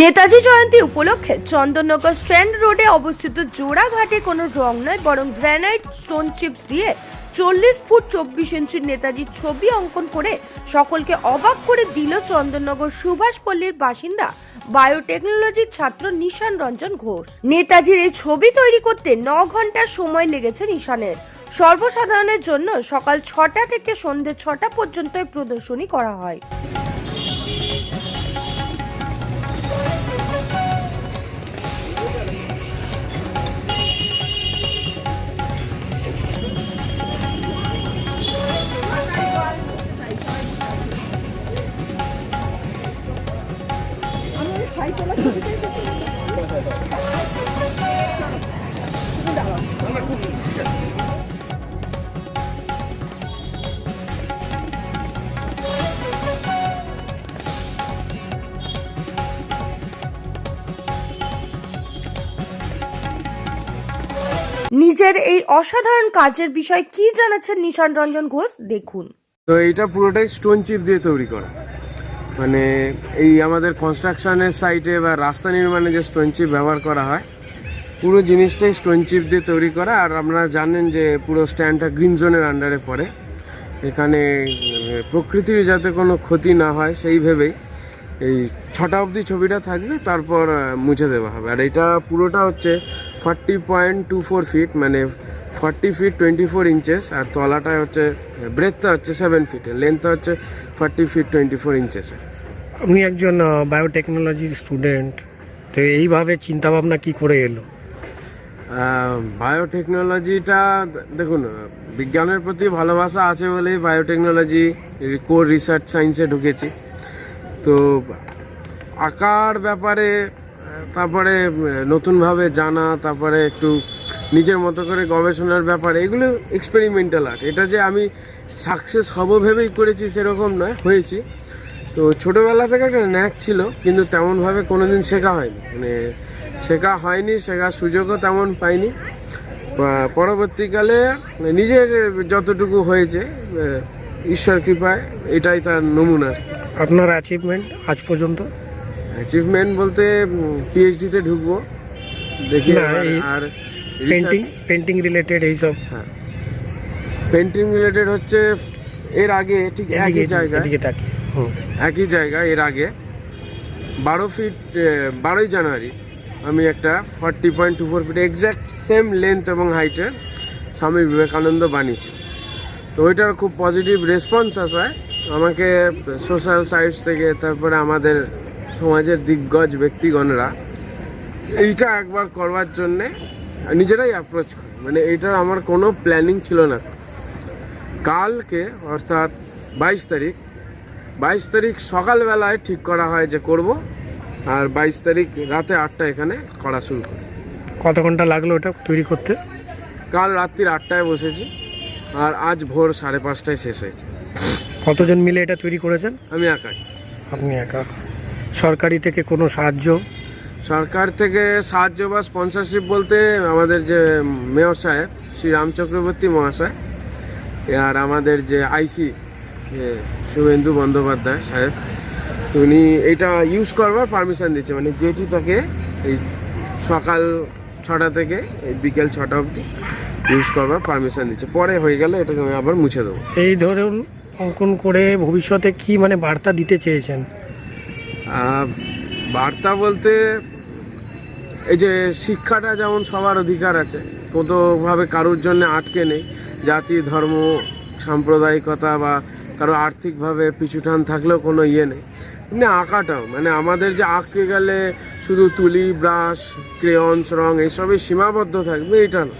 নেতাজি জয়ন্তী উপলক্ষে চন্দননগর স্ট্যান্ড রোডে অবস্থিত জোড়াঘাটে কোনো রং নয়, বরং গ্রানাইট স্টোন চিপস দিয়ে চল্লিশ ফুট চব্বিশ ইঞ্চির নেতাজির ছবি অঙ্কন করে সকলকে অবাক করে দিল চন্দননগর সুভাষপল্লীর বাসিন্দা বায়োটেকনোলজির ছাত্র নিশান রঞ্জন ঘোষ। নেতাজির এই ছবি তৈরি করতে ন ঘণ্টা সময় লেগেছে নিশানের। সর্বসাধারণের জন্য সকাল ছটা থেকে সন্ধে ছটা পর্যন্ত প্রদর্শনী করা হয়। নিজের এই অসাধারণ কাজের বিষয়ে কি জানাচ্ছেন নিশান রঞ্জন ঘোষ? দেখুন। তো এটা পুরোটাই স্টোন চিপ দিয়ে তৈরি করা। মানে এই আমাদের কনস্ট্রাকশনের সাইটে বা রাস্তা নির্মাণে যে স্টোন চিপ ব্যবহার করা হয়, পুরো জিনিসটাই স্টোন চিপ দিয়ে তৈরি করা। আর আপনারা জানেন যে পুরো স্ট্যান্ডটা গ্রিন জোনের আন্ডারে পড়ে। এখানে প্রকৃতির যাতে কোনো ক্ষতি না হয়, সেই ভেবেই এই ছটা অবধি ছবিটা থাকবে, তারপর মুছে দেওয়া হবে। আর এটা পুরোটা হচ্ছে forty point two four feet মানে forty feet twenty four inches আর তলাটা হচ্ছে ব্রেথটা হচ্ছে সেভেন ফিটের লেন্থটা হচ্ছে ফর্টি ফিট টোয়েন্টি ফোর ইঞ্চেসের আপনি একজন বায়োটেকনোলজির স্টুডেন্ট তো এইভাবে চিন্তাভাবনা কি করে এলো? বায়োটেকনোলজিটা দেখুন বিজ্ঞানের প্রতি ভালোবাসা আছে বলেই বায়োটেকনোলজি কোর রিসার্চ সায়েন্সে ঢুকেছি। তো আঁকার ব্যাপারে তারপরে নতুনভাবে জানা তারপরে একটু নিজের মতো করে গবেষণার ব্যাপারে এগুলো এক্সপেরিমেন্টাল আর্ট এটা যে আমি সাকসেস হব ভেবেই করেছি সেরকম নয় হয়েছি। তো ছোটোবেলা থেকে একটা ন্যাক ছিল কিন্তু তেমনভাবে কোনো দিন শেখা হয়নি। মানে শেখা হয়নি শেখার সুযোগও তেমন পাইনি। পরবর্তীকালে নিজের যতটুকু হয়েছে ঈশ্বর কৃপায় এটাই তার নমুনা। আপনার অ্যাচিভমেন্ট আজ পর্যন্ত? অ্যাচিভমেন্ট বলতে পিএইচডিতে ঢুকবো। দেখি আর পেন্টিং পেন্টিং রিলেটেড এইসব হ্যাঁ। পেন্টিং রিলেটেড হচ্ছে এর আগে ঠিক একই জায়গায়। একই জায়গায় এর আগে। বারো ফিট বারোই জানুয়ারি আমি একটা forty point two four feet exact same length এবং হাইটের স্বামী বিবেকানন্দ বানিয়েছি। তো ওইটার খুব পজিটিভ রেসপন্স আসায়। আমাকে সোশ্যাল সাইটস থেকে তারপরে আমাদের সমাজের দিগ্গজ ব্যক্তিগণরা এইটা একবার করবার জন্যে নিজেরাই অ্যাপ্রোচ করে। মানে এইটার আমার কোনো প্ল্যানিং ছিল না। কালকে অর্থাৎ বাইশ তারিখ বাইশ তারিখ সকালবেলায় ঠিক করা হয় যে করব আর বাইশ তারিখ রাতে আটটা এখানে করা শুরু করি কত ঘণ্টা লাগল ওটা তৈরি করতে? কাল রাত্রির আটটায় বসেছি আর আজ ভোর সাড়ে পাঁচটায় শেষ হয়েছে। কতজন মিলে এটা তৈরি করেছেন? আমি একাই। আপনি একা। সরকারি থেকে কোনো সাহায্য সরকার থেকে সাহায্য বা স্পন্সরশিপ বলতে আমাদের যে মেয়র সাহেব শ্রী রাম চক্রবর্তী মহাশয় আর আমাদের যে আইসি শুভেন্দু বন্দ্যোপাধ্যায় সাহেব উনি এটা ইউজ করবার পারমিশন দিচ্ছে। মানে জেটিটাকে এই সকাল ছটা থেকে এই বিকেল ছটা অবধি ইউজ করবার পারমিশন দিচ্ছে। পরে হয়ে গেলে এটাকে আমি আবার মুছে দেবো। এই ধরুন অঙ্কন করে ভবিষ্যতে কি মানে বার্তা দিতে চেয়েছেন? বার্তা বলতে এই যে শিক্ষাটা যেমন সবার অধিকার আছে কোনোভাবে কারোর জন্য আটকে নেই জাতি ধর্ম সাম্প্রদায়িকতা বা কারও আর্থিকভাবে পিছুটান থাকলেও কোনো ইয়ে নেই। এমনি আঁকাটাও মানে আমাদের যে আঁকতে গেলে শুধু তুলি ব্রাশ ক্রেয়ন্স রং এইসবই সীমাবদ্ধ থাকবে এটা না।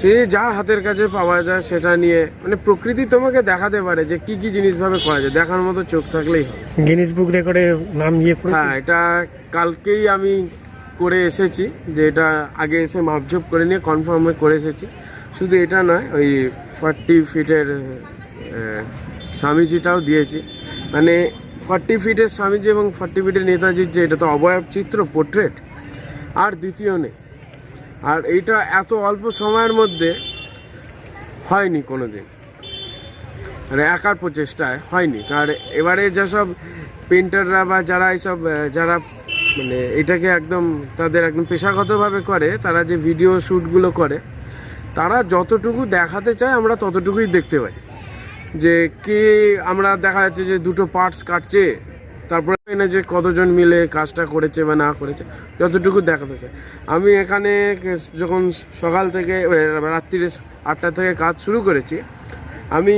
সে যা হাতের কাছে পাওয়া যায় সেটা নিয়ে মানে প্রকৃতি তোমাকে দেখাতে পারে যে কি কি জিনিসভাবে করা যায় দেখার মতো চোখ থাকলেই হয় গিনিস বুক রেকর্ডে নাম ইয়ে হ্যাঁ এটা কালকেই আমি করে এসেছি, যে এটা আগে এসে মাপঝোপ করে নিয়ে কনফার্ম করে এসেছি। শুধু এটা নয়, ওই ফর্টি ফিটের স্বামীজিটাও দিয়েছি। মানে ফর্টি ফিটের স্বামীজি এবং ফর্টি ফিটের নেতাজির যে এটা তো অবয়ব চিত্র পোর্ট্রেট আর দ্বিতীয় নেই। আর এইটা এত অল্প সময়ের মধ্যে হয়নি কোনো দিন মানে একার প্রচেষ্টায় হয়নি। আর এবারে যেসব পেন্টাররা বা যারা এইসব যারা মানে এটাকে একদম তাদের একদম পেশাগতভাবে করে, তারা যে ভিডিও শ্যুটগুলো করে, তারা যতটুকু দেখাতে চায় আমরা ততটুকুই দেখতে পাই। যে কে, আমরা দেখা যাচ্ছে যে দুটো পার্টস কাটছে, তারপরে না যে কতজন মিলে কাজটা করেছে বা না করেছে, যতটুকু দেখাতে চায়। আমি এখানে যখন সকাল থেকে রাত্রিরে আটটা থেকে কাজ শুরু করেছি আমি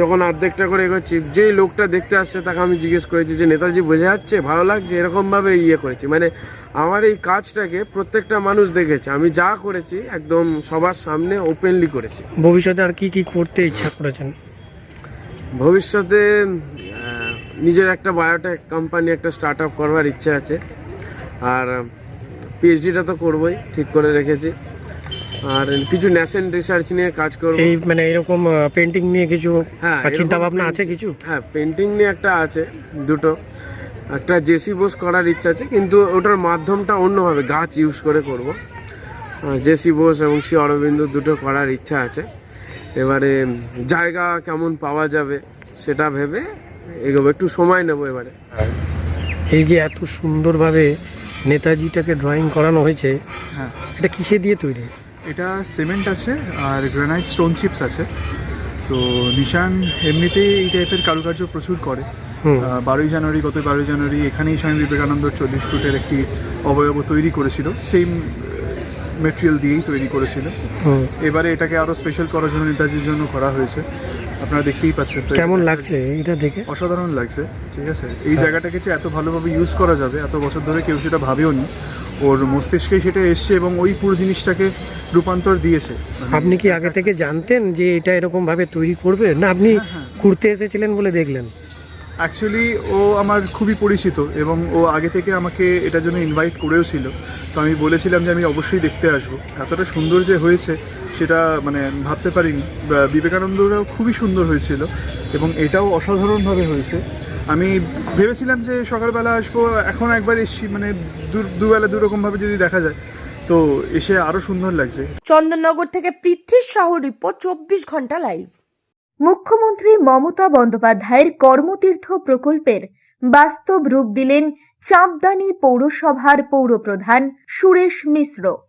যখন অর্ধেকটা করে এগোচ্ছি যেই লোকটা দেখতে আসছে তাকে আমি জিজ্ঞেস করেছি যে নেতাজি বোঝা যাচ্ছে? ভালো লাগছে? এরকমভাবে ইয়ে করেছি। মানে আমার এই কাজটাকে প্রত্যেকটা মানুষ দেখেছে। আমি যা করেছি একদম সবার সামনে ওপেনলি করেছি। ভবিষ্যতে আর কি কি করতে ইচ্ছা করেছেন? ভবিষ্যতে নিজের একটা বায়োটেক কোম্পানি একটা স্টার্ট আপ করবার ইচ্ছে আছে। আর পিএইচডিটা তো করবই ঠিক করে রেখেছি। আর কিছু ন্যাশন রিসার্চ নিয়ে কাজ করব। এই মানে এরকম পেন্টিং নিয়ে কিছু হ্যাঁ, চিন্তা ভাবনা আছে কিছু? হ্যাঁ পেন্টিং নিয়ে একটা আছে দুটো। একটা জেসি বোস করার ইচ্ছা আছে কিন্তু ওটার মাধ্যমটা অন্যভাবে গাছ ইউজ করে করব। জেসি বোস এবং শ্রী অরবিন্দ দুটো করার ইচ্ছা আছে। এবারে জায়গা কেমন পাওয়া যাবে সেটা ভেবে এগোবো। একটু সময় নেব এবারে। এই যে এত সুন্দরভাবে নেতাজিটাকে ড্রয়িং করানো হয়েছে হ্যাঁ। এটা কিসে দিয়ে তৈরি? এটা সিমেন্ট আছে আর গ্রানাইট স্টোন চিপস আছে। তো নিশান এমনিতেই এই টাইপের কারুকার্য প্রচুর করে। বারোই জানুয়ারি গত বারোই জানুয়ারি এখানেই স্বামী বিবেকানন্দ চল্লিশ ফুটের একটি অবয়ব তৈরি করেছিল। সেম মেটেরিয়াল দিয়েই তৈরি করেছিল। এবারে এটাকে আরও স্পেশাল করার জন্য নেতাজির জন্য করা হয়েছে। আপনারা দেখতেই পাচ্ছেন। তো কেমন লাগছে এটা দেখে? অসাধারণ লাগছে ঠিক আছে? এই জায়গাটাকে যে এত ভালোভাবে ইউজ করা যাবে এত বছর ধরে কেউ সেটা ভাবেও নি। ওর মস্তিষ্কে সেটা এসছে এবং ওই পুরো জিনিসটাকে রূপান্তর দিয়েছে। আপনি কি আগে থেকে জানতেন যে এটা এরকম ভাবে তৈরি করবে? না আপনি ঘুরতে এসেছিলেন বলে দেখলেন। অ্যাকচুয়ালি ও আমার খুবই পরিচিত এবং ও আগে থেকে আমাকে এটার জন্য ইনভাইট করেও ছিল তো আমি বলেছিলাম যে আমি অবশ্যই দেখতে আসব। এতটা সুন্দর যে হয়েছে সেটা মানে ভাবতে পারিনি। বিবেকানন্দরাও খুবই সুন্দর হয়েছিল এবং এটাও অসাধারণভাবে হয়েছে। আমি ভেবেছিলাম যে সকালবেলা আসব এখন একবার এসছি মানে দু- দুবেলা দুরকমভাবে যদি দেখা যায় তো এসে আরও সুন্দর লাগছে। চন্দননগর থেকে পৃথ্বীর সহ রিপোর্ট চব্বিশ ঘণ্টা লাইভ মুখ্যমন্ত্রী মমতা বন্দ্যোপাধ্যায়ের কর্মতীর্থ প্রকল্পের বাস্তব রূপ দিলেন চাঁদদানি পৌরসভার পৌরপ্রধান সুরেশ মিশ্র।